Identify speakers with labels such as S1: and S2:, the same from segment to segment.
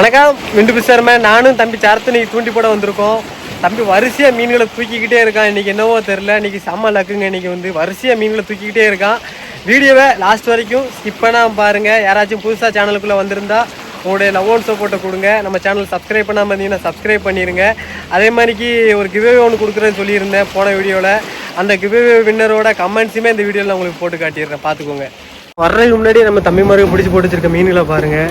S1: வணக்கம் விண்டு பிசாரமே நானும் தம்பி சரத்தனை தூண்டி போட வந்திருக்கோம். தம்பி வரிசையாக மீன்களை தூக்கிக்கிட்டே இருக்கான். இன்றைக்கி என்னவோ தெரில இன்றைக்கி செம்ம லக்குங்க. இன்னைக்கு வந்து வரிசையாக மீன்களை தூக்கிக்கிட்டே இருக்கான். வீடியோவை லாஸ்ட் வரைக்கும் ஸ்கிப் பண்ணாமல் பாருங்கள் யாராச்சும் புதுசாக சேனலுக்குள்ளே வந்திருந்தா உங்களுடைய லவ் ஒன் சப்போர்ட்டை கொடுங்க. நம்ம சேனல் சப்ஸ்கிரைப் பண்ணாமல் இருந்தீங்கன்னா சப்ஸ்கிரைப் பண்ணிடுங்க அதே மாதிரிக்கு ஒரு கிவே ஒன்று கொடுக்குறேன்னு சொல்லியிருந்தேன் போன வீடியோவில் அந்த கிவே வின்னரோட கமெண்ட்ஸுமே இந்த வீடியோவில் உங்களுக்கு போட்டு காட்டிடுறேன். பார்த்துக்கோங்க. வர்றதுக்கு முன்னாடி நம்ம தம்பி மாதிரி பிடிச்சி போட்டு வச்சிருக்க மீன்களை பாருங்கள்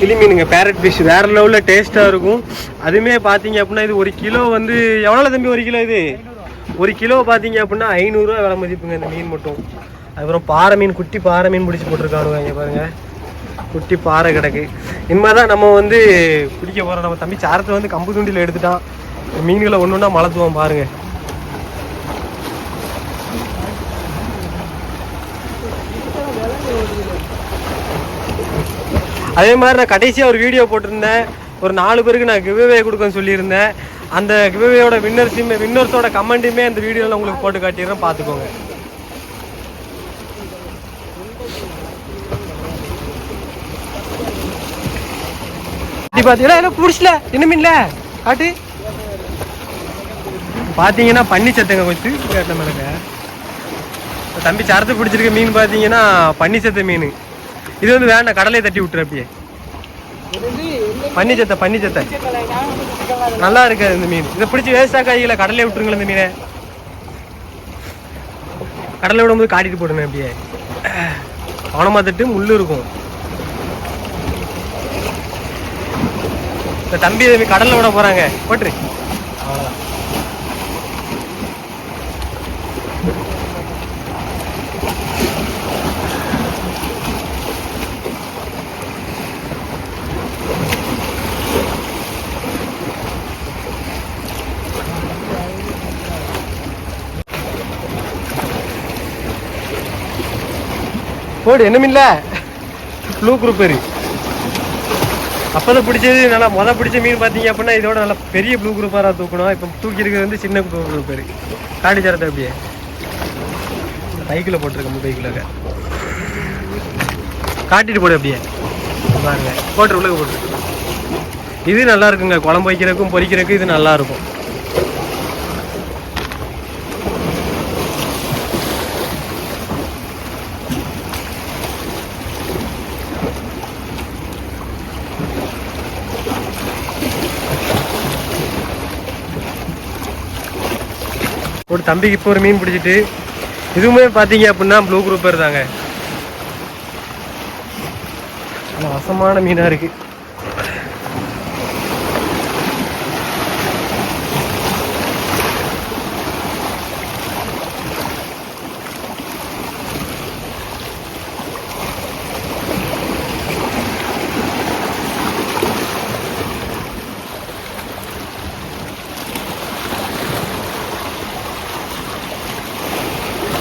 S1: கிளி மீனுங்க பேரட் ஃபிஷ் வேற லெவலில் டேஸ்ட்டாக இருக்கும். அதுவுமே பார்த்தீங்க அப்படின்னா இது ஒரு கிலோ வந்து எவ்வளோ தம்பி ஒரு கிலோ இது? ஒரு கிலோ பார்த்தீங்க அப்படின்னா ஐநூறுரூவா விலை மதிப்புங்க இந்த மீன் மட்டும். அதுக்கப்புறம் பாறை மீன் குட்டி பாறை மீன் பிடிச்சி போட்டிருக்கானுங்க இங்கே பாருங்கள் குட்டி பாறை கிடக்கு. இனிமேல் தான் நம்ம வந்து பிடிக்க போகிறோம் நம்ம தம்பி சாரத்தை வந்து கம்பு தூண்டியில் எடுத்துட்டான். மீன்களை ஒன்று ஒன்றா மலத்துவோம் பாருங்கள் அதே மாதிரி நான் கடைசியாக ஒரு வீடியோ போட்டிருந்தேன். ஒரு நாலு பேருக்கு நான் கிவ்வே கொடுக்கன்னு சொல்லியிருந்தேன். அந்த கிவ்வேயோட வின்னர்ஸுமே வின்னர்ஸோட கமெண்ட்டுமே அந்த வீடியோவில் உங்களுக்கு போட்டு காட்டிடுறேன். பார்த்துக்கோங்க. பார்த்தீங்களா? எல்லாம் பிடிச்சல என்ன மீன்ல? காட்டு. பார்த்தீங்கன்னா பன்னி கொஞ்சம் கேட்ட மேலங்க தம்பி சரத்து பிடிச்சிருக்க மீன் பார்த்தீங்கன்னா பன்னி சத்த மீன். இது வந்து வேண்டாம் கடலையை தட்டி விட்டுரு அப்படியே. பன்னி சத்தை பன்னி சத்தை நல்லா இருக்காது இந்த மீன். இதை பிடிச்சி வேஸ்டா காய்களை கடலையை விட்டுருங்களா இந்த மீனை. கடலை விடும்போது காட்டிட்டு போடுங்க அப்படியே. கவனமாக தட்டு முள்ளு இருக்கும். இந்த தம்பி இதை விட போறாங்க. போட்டுரு. அவ்வளோதான் போடு என்ன மீன்ல? ப்ளூ குரூப்பரு அப்போதான் பிடிச்சது நல்லா மொதல் பிடிச்ச மீன் பார்த்தீங்க அப்படின்னா இதோட நல்லா பெரிய ப்ளூ குரூப்பாக தூக்கணும். இப்போ தூக்கி இருக்கிறது வந்து சின்ன ப்ளூ குரூப்பரு காடி சரத்தை அப்படியே. பைக்கில் போட்டிருக்க பைக்கில் காட்டிட்டு போடு அப்படியே. பாருங்க. போட்டு உள்ளே போட்டு இது நல்லா இருக்குங்க. குழம்பு வைக்கிறதுக்கும் பொரிக்கிறதுக்கும் இது நல்லா இருக்கும். ஒரு தம்பிக்கு இப்போ ஒரு மீன் பிடிச்சிட்டு இதுவுமே பார்த்தீங்க அப்படின்னா ப்ளூ குரூப்பர் தாங்க. வசமான மீனாக இருக்கு.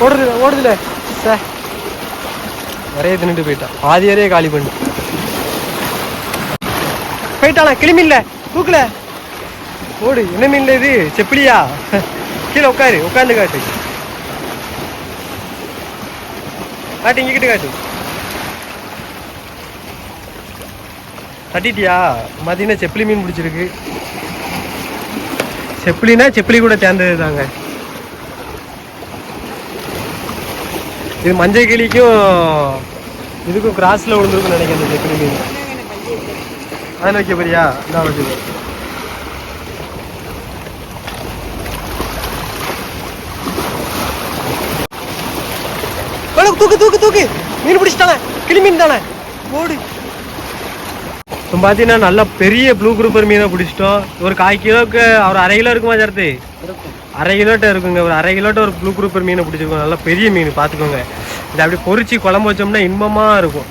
S1: ஓடுதுல ஓடுதுல சார் நிறைய தின்னுட்டு போயிட்டான் பாதி வரையே காலி பண்ணு போயிட்டானா கிளம்பி இல்ல. தூக்கல. ஓடு. என்ன மீன்ல இது? செப்பிலியா? கீழே உட்காரு. உட்காந்து காட்டு. காட்டு இங்கிட்டு காட்டு. தட்டிட்டியா? மதியம் செப்பிலி மீன் பிடிச்சிருக்கு. செப்பிலினா செப்பிலி கூட சேர்ந்தது தாங்க இது மஞ்சள் கிளிக்கும் இதுக்கும் கிராஸ்ல விழுந்துருக்கும்னு நினைக்கிறேன் இந்த மீன். அதில் வைக்க போறியா? நான் வச்சுக்கோ தூக்கு தூக்கு தூக்கு. மீன் பிடிச்சிட்டானே கிளி மீன் தானே? ஓடு. இப்போ பார்த்தீங்கன்னா நல்லா பெரிய ப்ளூ குரூப்பர் மீனை பிடிச்சிட்டோம். ஒரு கால் கிலோவுக்கு ஒரு அரை கிலோ இருக்குமா சரத்து? அரை கிலோட்ட இருக்குங்க. ஒரு அரை கிலோட்ட ஒரு ப்ளூ குரூப்பர் மீனை பிடிச்சிருக்கோம். நல்லா பெரிய மீன் பார்த்துக்கோங்க. இதை அப்படி பொறிச்சு குழம்பு வச்சோம்னா இன்பமாக இருக்கும்.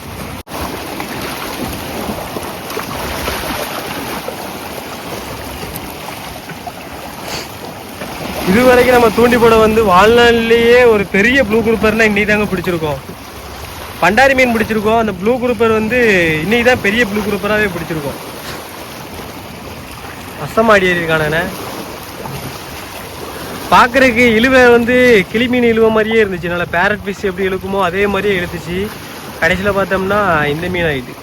S1: இது வரைக்கும் நம்ம தூண்டி போட வந்து வாழ்நாளிலேயே ஒரு பெரிய ப்ளூ குரூப்பர்னா இன்னைக்கு தாங்க பிடிச்சிருக்கோம். பண்டாரி மீன் பிடிச்சிருக்கோம். அந்த ப்ளூ குரூப்பர் வந்து இன்னைக்கு தான் பெரிய ப்ளூ குரூப்பராகவே பிடிச்சிருக்கோம். அசமாடி இருக்கானே. பார்க்குறதுக்கு இழுவை வந்து கிளிமீன் இழுவை மாதிரியே இருந்துச்சு. நல்லா பேரட் ஃபிஷ் எப்படி இழுக்குமோ அதே மாதிரியே இழுத்துச்சு. கடைசியில் பார்த்தோம்னா இந்த மீன் ஆகிட்டு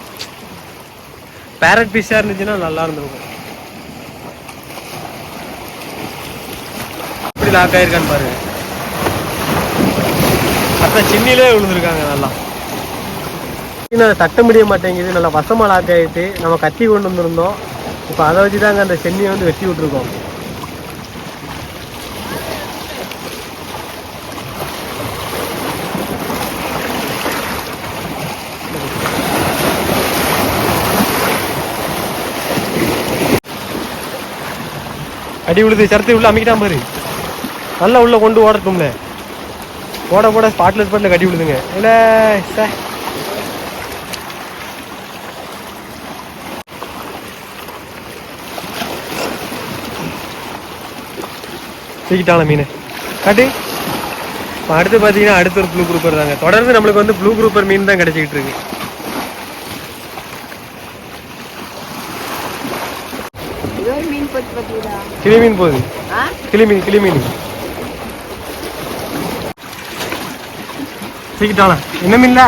S1: பேரட் ஃபிஷ்ஷாக இருந்துச்சுன்னா நல்லா இருந்திருக்கும். எப்படி லாக் ஆயிருக்கான்னு பாருங்க. அப்புறம் சின்னிலே விழுந்திருக்காங்க நல்லா. நான் தட்ட முடிய மாட்டேங்குது. நல்லா வசமாக லாக் ஆகிட்டு நம்ம கத்தி கொண்டு வந்திருந்தோம். இப்போ அதை வச்சு தாங்க அந்த சென்னியை வந்து வெட்டி விட்ருக்கோம் அடி விழுது சரத்து உள்ள அமைக்கிட்டான் பாரு. நல்லா உள்ள கொண்டு ஓடட்டும்ல ஓட போட ஸ்பாட்ல ஸ்பாட்ல கட்டி விழுதுங்க. இல்ல சே. தூக்கிட்டான மீன்? காட்டு. இப்போ அடுத்து பார்த்தீங்கன்னா அடுத்த ஒரு ப்ளூ குரூப்பர் தாங்க. தொடர்ந்து நம்மளுக்கு வந்து ப்ளூ குரூப்பர் மீன் தான் கிடச்சிக்கிட்டு இருக்கு.
S2: ஒரு மீன் போச்சு பார்த்தீங்களா
S1: கிளி மீன் போகுது
S2: ஆ
S1: கிளி மீன் கிளி மீன் தூக்கிட்டானா என்ன மீன்ல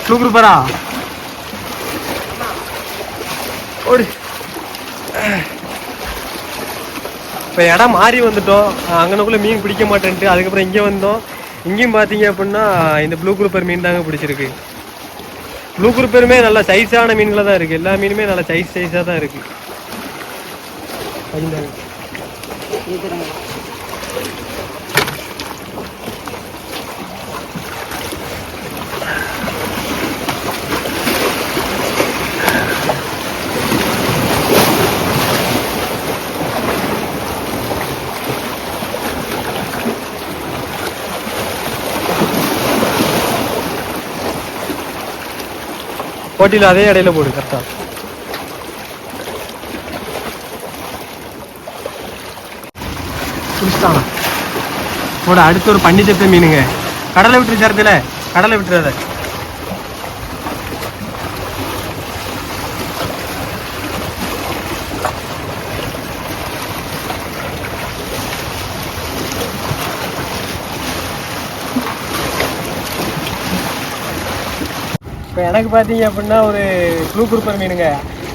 S1: ப்ளூ குரூப்பரா ஓடு இப்போ இடம் மாறி வந்துட்டோம் அங்கனக்குள்ளே மீன் பிடிக்க மாட்டேன்ட்டு அதுக்கப்புறம் இங்கே வந்தோம் இங்கேயும் பார்த்தீங்க அப்படின்னா இந்த ப்ளூ குரூப்பர் மீன் தாங்க பிடிச்சிருக்கு ப்ளூ குரூப்பருமே நல்ல சைஸான மீன்களாக தான் இருக்குது எல்லா மீனுமே நல்ல சைஸ் சைஸாக தான் இருக்குது அதுதாங்க
S2: இருக்கிறாங்க
S1: போட்டியில் அதே இடையில போடு கரெக்டா குடிச்சிட்டாங்க போட அடுத்து ஒரு பண்ணி செத்த மீனுங்க. கடலை விட்டுரு சேர்த்துல. கடலை விட்டுறாத இப்போ எனக்கு பார்த்தீங்க அப்படின்னா ஒரு ப்ளூ குரூப்பர் மீனுங்க.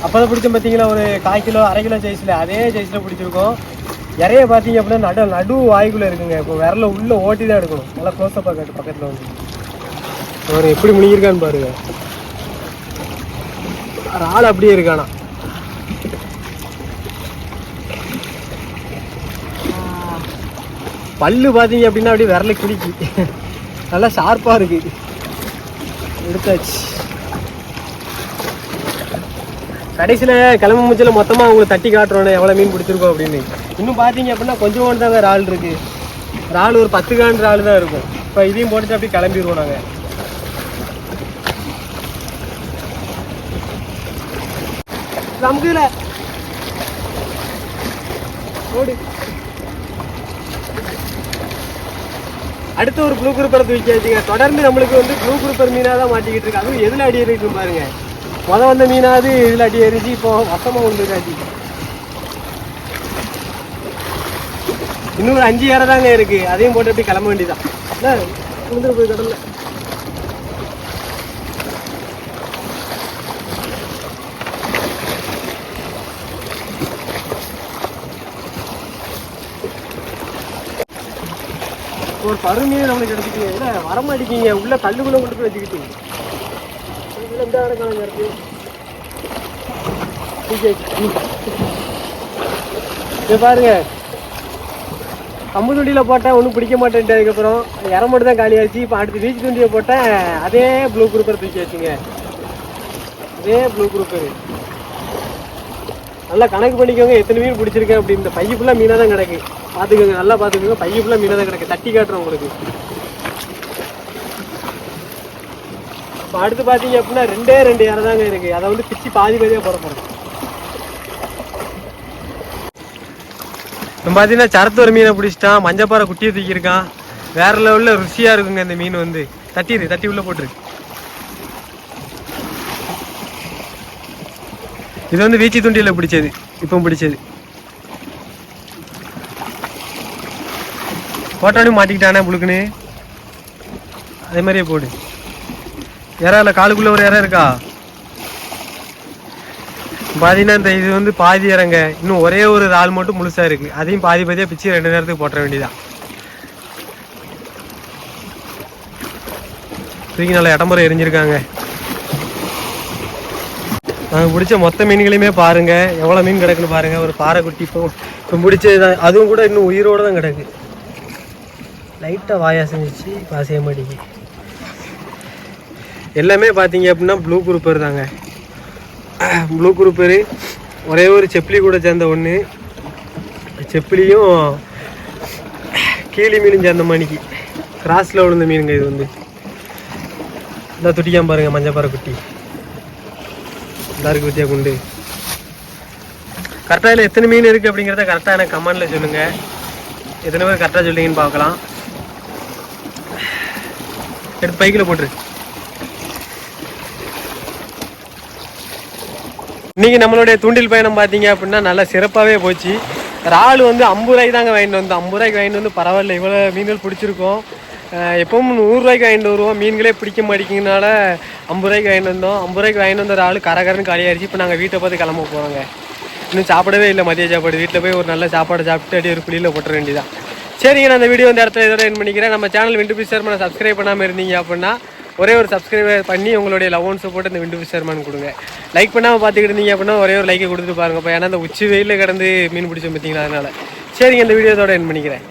S1: அப்போ தான் பிடிச்ச பார்த்தீங்கன்னா ஒரு கால் கிலோ அரை கிலோ சைஸில் அதே சைஸில் பிடிச்சிருக்கோம். இறைய பார்த்தீங்க அப்படின்னா நடு நடு வாய்க்குள்ளே இருக்குங்க. இப்போ விரல உள்ளே ஓட்டி தான் எடுக்கணும். நல்லா க்ளோஸாக பார்க்கட்டு பக்கத்தில் வந்து. அவர் எப்படி முனிகிருக்கான்னு பாருங்க. ஒரு ஆள் அப்படியே இருக்கானா? பல்லு பார்த்தீங்க அப்படின்னா அப்படியே விரல கிடிக்கி நல்லா ஷார்ப்பாக இருக்குது எடுத்தாச்சு. கடைசியில் கிளம்பு முடிச்சில் மொத்தமாக உங்களுக்கு தட்டி காட்டுறோம் எவ்வளோ மீன் பிடிச்சிருக்கோம் அப்படின்னு. இன்னும் பார்த்தீங்க அப்படின்னா கொஞ்சம் தாங்க இறால் இருக்கு. இறால் ஒரு பத்து கான் இறால் தான் இருக்கும். இப்போ இதையும் போட்டுட்டு அப்படியே கிளம்பிடுவோம் நாங்கள் நமக்கு ஓடு. அடுத்து ஒரு ப்ளூ குரூப்பரை தூக்கி வச்சுங்க. தொடர்ந்து நம்மளுக்கு வந்து ப்ளூ குரூப்பர் மீனாக தான் மாட்டிக்கிட்டு இருக்கு. அதுவும் எதில் அடி இருக்குன்னு பாருங்கள் முத வந்த மீனாவது இதில் அடி ஏறிச்சு இப்போ வசமாக உண்டு காட்டி இன்னும் ஒரு அஞ்சு ஏற தாங்க இருக்கு. அதையும் போட்டு அப்படியே கிளம்ப வேண்டியதான் போய் கடல்ல. ஒரு பருமையே நம்மளுக்கு கிடைச்சிட்டீங்க இல்லை வரமாட்டேங்கிங்க உள்ள கல்லுக்குள்ள கொண்டு போய் வச்சுக்கிட்டீங்க. இதுல இந்த இருக்கு இது பாருங்க கம்பு துண்டியில் போட்டேன் ஒன்றும் பிடிக்க மாட்டேன்ட்டு அதுக்கப்புறம் இற மட்டும் தான் காலி ஆச்சு இப்போ அடுத்து பீச் துண்டியை போட்டேன் அதே ப்ளூ குரூப்பர் தூக்கி வச்சுங்க அதே ப்ளூ குரூப்பர் நல்லா கணக்கு பண்ணிக்கோங்க எத்தனை மீன் பிடிச்சிருக்கேன் அப்படி இந்த பைய ஃபுல்லாக மீனாக தான் கிடக்கு பார்த்துக்கோங்க நல்லா பார்த்துக்கோங்க பைய ஃபுல்லாக மீனாக தான் கிடக்கு தட்டி காட்டுறேன் உங்களுக்கு இப்போ அடுத்து பார்த்தீங்க அப்படின்னா ரெண்டே ரெண்டு இறை தாங்க இருக்கு. அதை வந்து பிச்சு பாதி பாதியாக போட போகிறோம் இப்போ பார்த்தீங்கன்னா சரத்து ஒரு மீனை பிடிச்சிட்டான். மஞ்சப்பாறை குட்டியை தூக்கியிருக்கான். வேற லெவலில் ருசியாக இருக்குங்க இந்த மீன் வந்து. தட்டிடு தட்டி உள்ளே போட்டுரு. இது வந்து வீச்சி துண்டியில் பிடிச்சது. இப்போ பிடிச்சது. போட்டோன்னு மாட்டிக்கிட்டானே புழுக்குன்னு. அதே மாதிரியே போடு. இறா இல்லை காலுக்குள்ளே ஒரு இறா இருக்கா? பார்த்தீங்கன்னா இந்த இது வந்து பாதி இறங்க. இன்னும் ஒரே ஒரு இறால் மட்டும் முழுசாக இருக்கு. அதையும் பாதி பாதியாக பிச்சு ரெண்டு நேரத்துக்கு போட்டுற வேண்டியதான் தூக்கி நல்லா இடமுறை எரிஞ்சிருக்காங்க. நாங்கள் பிடிச்ச மொத்த மீன்களையுமே பாருங்கள் எவ்வளோ மீன் கிடக்குன்னு பாருங்கள் ஒரு பாறைக்குட்டி இப்போ இப்போ பிடிச்ச அதுவும் கூட இன்னும் உயிரோடு தான் கிடக்கு லைட்டாக வாயா செஞ்சிச்சு. இப்போ அசைய மாட்டேங்குது எல்லாமே பார்த்தீங்க அப்படின்னா ப்ளூ குரூப்பர் தாங்க. ப்ளூ குரூப்பரு ஒரே ஒரு செப்பிலி கூட சேர்ந்த ஒன்று செப்பிலியும் கீழி மீனும் சேர்ந்த மணிக்கு. கிராஸில் விழுந்த மீனுங்க இது வந்து. இந்த துட்டிக்காம பாருங்க மஞ்சப்பாறை குட்டி. இந்த இருக்கு வித்தியா குண்டு. கரெக்டாக இதில் எத்தனை மீன் இருக்குது அப்படிங்கிறத கரெக்டாக எனக்கு கமெண்டில் சொல்லுங்கள் எத்தனை பேர் கரெக்டாக சொல்லிங்கன்னு பார்க்கலாம். எடுத்து பைக்கில் போட்டுரு. இன்னைக்கு நம்மளுடைய தூண்டில் பயணம் பார்த்தீங்க அப்படின்னா நல்லா சிறப்பாகவே போச்சு. இறால் வந்து ஐம்பது ரூபாய்க்கு தாங்க வாங்கிட்டு வந்தோம். ஐம்பது ரூபாய்க்கு வாங்கிட்டு வந்து பரவாயில்ல இவ்வளோ மீன்கள் பிடிச்சிருக்கோம். எப்பவும் நூறுரூவாய்க்கு வாங்கிட்டு வருவோம். மீன்களே பிடிக்க மாட்டேங்கிறனால ஐம்பது ரூபாய்க்கு வாங்கிட்டு வந்தோம். ஐம்பது ரூபாய்க்கு வாங்கிட்டு வந்த இறால் கரகரன்னு காலியாகிடுச்சு இப்போ நாங்கள் வீட்டை பார்த்து கிளம்ப போகிறோங்க இன்னும் சாப்பிடவே இல்லை மதிய சாப்பாடு. வீட்டில் போய் ஒரு நல்ல சாப்பாடு சாப்பிட்டு அப்படியே ஒரு குழியில் போட்டுற வேண்டியதான் சரிங்க நான் அந்த வீடியோ இந்த இடத்துல இதோட என் பண்ணிக்கிறேன். நம்ம சேனல் விண்டு பி சர்மனை சப்ஸ்கிரைப் பண்ணாமல் இருந்தீங்க அப்படின்னா ஒரே ஒரு சப்ஸ்கிரைப் பண்ணி உங்களுடைய லவ் ஒன் சப்போர்ட் இந்த விண்டு ஃபிஷர்மேன் கொடுங்க. லைக் பண்ணாமல் பார்த்துக்கிட்டு இருந்தீங்க அப்படின்னா ஒரே ஒரு லைக்கை கொடுத்துட்டு பாருங்க. இப்போ ஏன்னா அந்த உச்சி வெயிலில் கிடந்து மீன் பிடிச்சோம் பார்த்தீங்களா அதனால். சரிங்க இந்த வீடியோ இதோட என் பண்ணிக்கிறேன்.